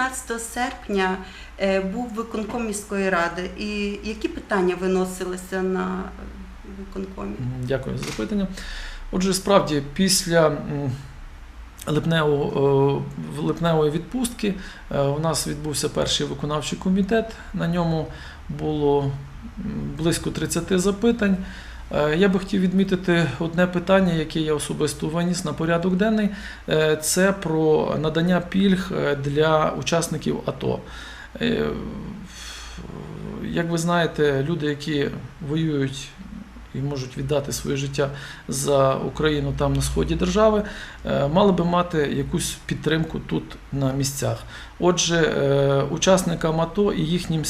15 серпня е, був виконком міської ради. І які питання виносилися на виконкомі? Дякую за запитання. Отже, справді, після липневого, липневої відпустки е, у нас відбувся перший виконавчий комітет. На ньому було близько 30 запитань. Е, Я би хотів відмітити одне питання, яке я особисто виніс на порядок денний. Е, Це про надання пільг е, для учасників АТО. Як ви знаєте, люди, які воюють і можуть віддати своє життя за Україну там на сході держави, е, мали би мати якусь підтримку тут на місцях. Отже, е, учасникам АТО і їхнім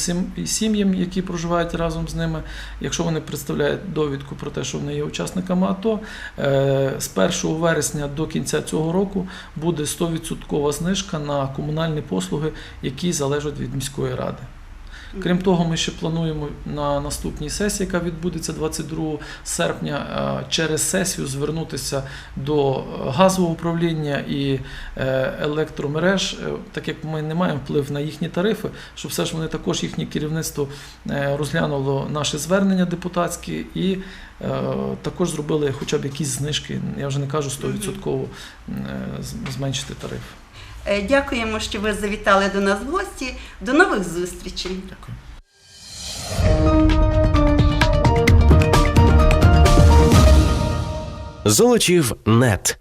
сім'ям, які проживають разом з ними, якщо вони представляють довідку про те, що вони є учасниками АТО, е, з 1 вересня до кінця цього року буде 100% знижка на комунальні послуги, які залежать від міської ради. Крім того, ми ще плануємо на наступній сесії, яка відбудеться 22 серпня, е, через сесію звернутися до е, газового управління і е, електромереж, так як ми не маємо вплив на їхні тарифи, щоб все ж вони також їхнє керівництво розглянуло наше звернення депутатське і також зробили хоча б якісь знижки. Я вже не кажу 100% е, зменшити тариф. Е, Дякуємо, що ви завітали до нас в гості. До нових зустрічей. Дякую. Золочів нет.